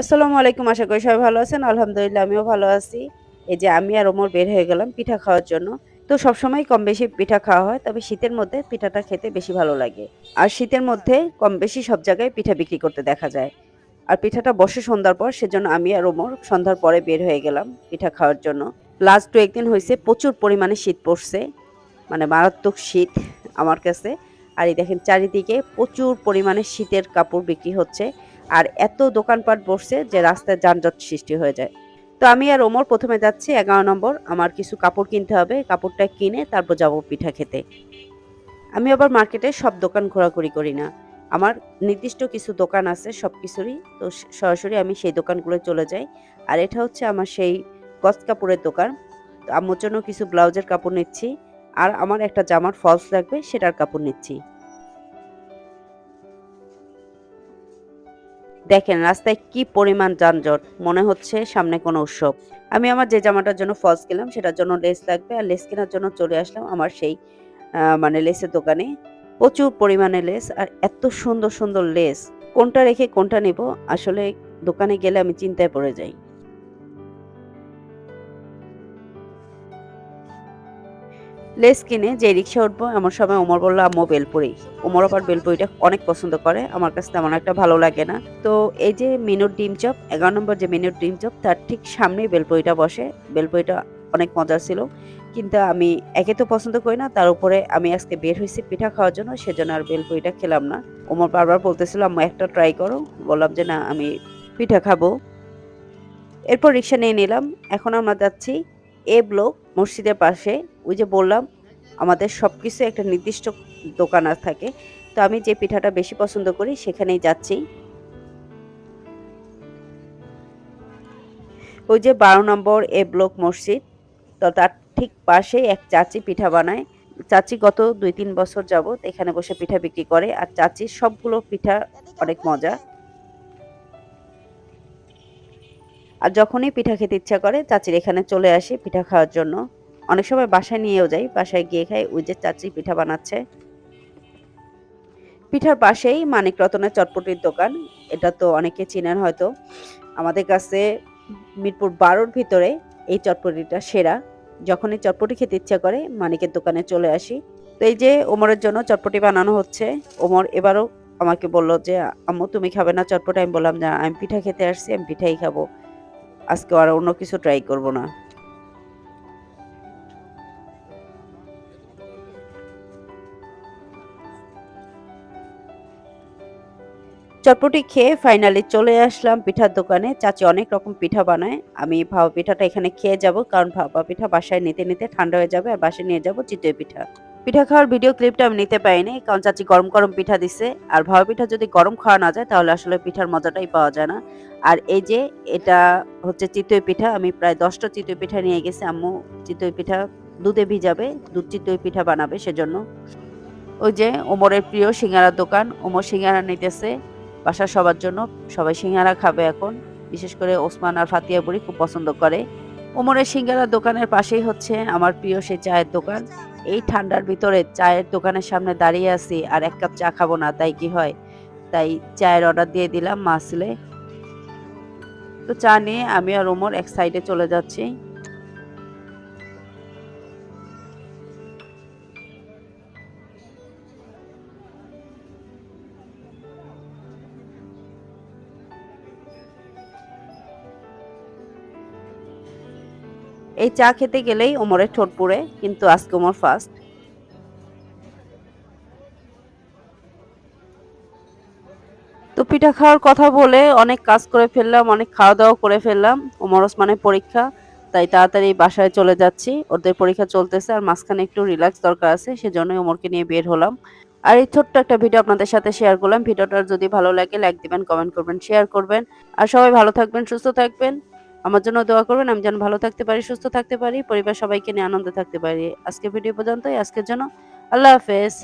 আসসালামু আলাইকুম, আশা করি সবাই ভালো আছেন। আলহামদুলিল্লাহ, আমিও ভালো আছি। এই যে আমি আর ওমর বের হয়ে গেলাম পিঠা খাওয়ার জন্য। তো সবসময় কম বেশি পিঠা খাওয়া হয়, তবে শীতের মধ্যে পিঠাটা খেতে বেশি ভালো লাগে। আর শীতের মধ্যে কম বেশি সব জায়গায় পিঠা বিক্রি করতে দেখা যায়। আর পিঠাটা বসে সন্ধ্যার পর, সেজন্য আমি আর ওমর সন্ধ্যার পরে বের হয়ে গেলাম পিঠা খাওয়ার জন্য। লাস্ট দু একদিন হয়েছে, প্রচুর পরিমাণে শীত পড়ছে। মানে মারাত্মক শীত আমার কাছে। আর এই দেখেন, চারিদিকে প্রচুর পরিমাণে শীতের কাপড় বিক্রি হচ্ছে। আর এত দোকানপাট বসছে যে রাস্তায় যানজট সৃষ্টি হয়ে যায়। তো আমি আর ওমর প্রথমে যাচ্ছি এগারো নম্বর, আমার কিছু কাপড় কিনতে হবে, কাপড়টা কিনে তারপর যাব পিঠা খেতে। আমি আবার মার্কেটে সব দোকান ঘোরাঘুরি করি না। আমার নির্দিষ্ট কিছু দোকান আছে সব কিছুরই, তো সরাসরি আমি সেই দোকানগুলো চলে যাই। আর এটা হচ্ছে আমার সেই গজ কাপড়ের দোকান। তো আম্মুর জন্য কিছু ব্লাউজের কাপড় নিচ্ছি, আর আমার একটা জামার ফলস লাগবে সেটার কাপড় নিচ্ছি। দেখেন, রাস্তায় কি পরিমাণ যানজট? মনে হচ্ছে সামনে কোনো উৎসব। আমি আমার যে জামাটার জন্য ফলস কিনলাম, সেটার জন্য লেস লাগবে। আর লেস কেনার জন্য চলে আসলাম আমার সেই মানে লেসের দোকানে। প্রচুর পরিমাণে লেস আর এত সুন্দর সুন্দর লেস কোনটা রেখে কোনটা নেব? আসলে দোকানে গেলে আমি চিন্তায় পড়ে যাই। লেস কিনে যে রিক্সা উঠবো, এমন সময় ওমর বলল, আম্মু, বেলপুরি। ওমর আবার বেলপুরিটা অনেক পছন্দ করে। আমার কাছে তেমন একটা ভালো লাগে না। তো এই যে মিনুর ডিম চপ, এগারো নম্বর যে মিনুর ডিম চপ, তার ঠিক সামনেই বেলপুরিটা বসে। বেলপুরিটা অনেক মজার ছিল। কিন্তু আমি একে তো পছন্দ করি না, তার উপরে আমি আজকে বের হয়েছি পিঠা খাওয়ার জন্য, সেজন্য আর বেলপুরিটা খেলাম না। ওমর বারবার বলতেছিল, আম্মু, একটা ট্রাই করো। বললাম যে, না, আমি পিঠা খাব। এরপর রিক্সা নিয়ে নিলাম। এখন আমরা যাচ্ছি এ ব্লক মসজিদের পাশে, ওই যে বললাম, আমাদের সব কিছু একটা নির্দিষ্ট দোকান আর থাকে। তো আমি যে পিঠাটা বেশি পছন্দ করি, সেখানেই যাচ্ছি। ওই যে বারো নম্বর এ ব্লক মসজিদ, তো তার ঠিক পাশেই এক চাচি পিঠা বানায়। চাচি গত দুই তিন বছর যাবত এখানে বসে পিঠা বিক্রি করে, আর চাচির সবগুলো পিঠা অনেক মজা। আর যখনই পিঠা খেতে ইচ্ছা করে, চাচির এখানে চলে আসি পিঠা খাওয়ার জন্য। অনেক সময় বাসায় নিয়েও যাই, বাসায় গিয়ে খাই, ওই যে চাচি পিঠা বানাচ্ছে। পিঠার পাশেই মানিক রতনের চটপটির দোকান, এটা তো অনেকে চিনেন হয়তো। আমাদের কাছে মিরপুর বারোর ভিতরে এই চটপটিটা সেরা। যখনই চটপটি খেতে ইচ্ছা করে, মানিকের দোকানে চলে আসি। তো এই যে ওমরের জন্য চটপটি বানানো হচ্ছে, ওমর এবারও আমাকে বলল যে, আম্মু, তুমি খাবে না চটপটি? আমি বললাম, না, আমি পিঠা খেতে আসছি, আমি পিঠাই খাব। আজকে আর অন্য কিছু ট্রাই করব না। চটপটি খেয়ে ফাইনালি চলে আসলাম পিঠার দোকানে। চাচি অনেক রকম পিঠা বানায়। আমি ভাপা পিঠাটা এখানে খেয়ে যাব, কারণ ভাপা পিঠা বাসায় নিতে নিতে ঠান্ডা হয়ে যাবে, আর বাসায় নিয়ে যাব চিতই পিঠা। পিঠা খাওয়ার ভিডিও ক্লিপটা আমি নিতে পারিনি, কারণ চাচি গরম গরম পিঠা দিছে। আর ভাপা পিঠা যদি গরম খাওয়া না যায়, তাহলে আসলে পিঠার মজাটাই পাওয়া যায় না। আর এই যে, এটা হচ্ছে চিতই পিঠা, আমি প্রায় দশটা চিতই পিঠা নিয়ে গেছি, আম্মু চিতই পিঠা দুধে ভিজাবে, দুধ চিতই পিঠা বানাবে সেজন্য। ওই যে, ওমরের প্রিয় সিঙ্গারার দোকান, ওমর সিঙ্গারা নিতেছে বাসার সবার জন্য, সবাই সিঙ্গারা খাবে এখন। বিশেষ করে ওসমান আর ফাতিয়া বুড়ি খুব পছন্দ করে। ওমরের সিঙ্গারা দোকানের পাশেই হচ্ছে আমার প্রিয় সেই চায়ের দোকান। এই ঠান্ডার ভিতরে চায়ের দোকানের সামনে দাঁড়িয়ে আছি আর এক কাপ চা খাব না, তাই কি হয়? তাই চায়ের অর্ডার দিয়ে দিলাম মাসলে। তো চা নিয়ে আমি আর ওমর এক সাইডে চলে যাচ্ছি। এই চা খেতে গেলেই ওমরের ঠোঁট পুড়ে, কিন্তু আজকে ওমর ফার্স্ট তো পিঠা খাওয়ার কথা বলে অনেক কাজ করে ফেললাম, অনেক খাওয়া দাওয়া করে ফেললাম। ওমর ওসমানের পরীক্ষা, তাই তাড়াতাড়ি বাসায় চলে যাচ্ছি। ওদের পরীক্ষা চলতেছে আর মাঝখানে একটু রিল্যাক্স দরকার আছে, সেজন্যই ওমরকে নিয়ে বের হলাম। আর এই ছোট্ট একটা ভিডিও আপনাদের সাথে শেয়ার করলাম। ভিডিওটা যদি ভালো লাগে লাইক দিবেন কমেন্ট করবেন শেয়ার করবেন। আর সবাই ভালো থাকবেন, সুস্থ থাকবেন। আমার জন্য দোয়া করবেন, আমি যেন ভালো থাকতে পারি, সুস্থ থাকতে পারি, পরিবার সবাইকে নিয়ে আনন্দ থাকতে পারি। আজকে ভিডিও পর্যন্তই, আজকের জন্য আল্লাহ হাফেজ।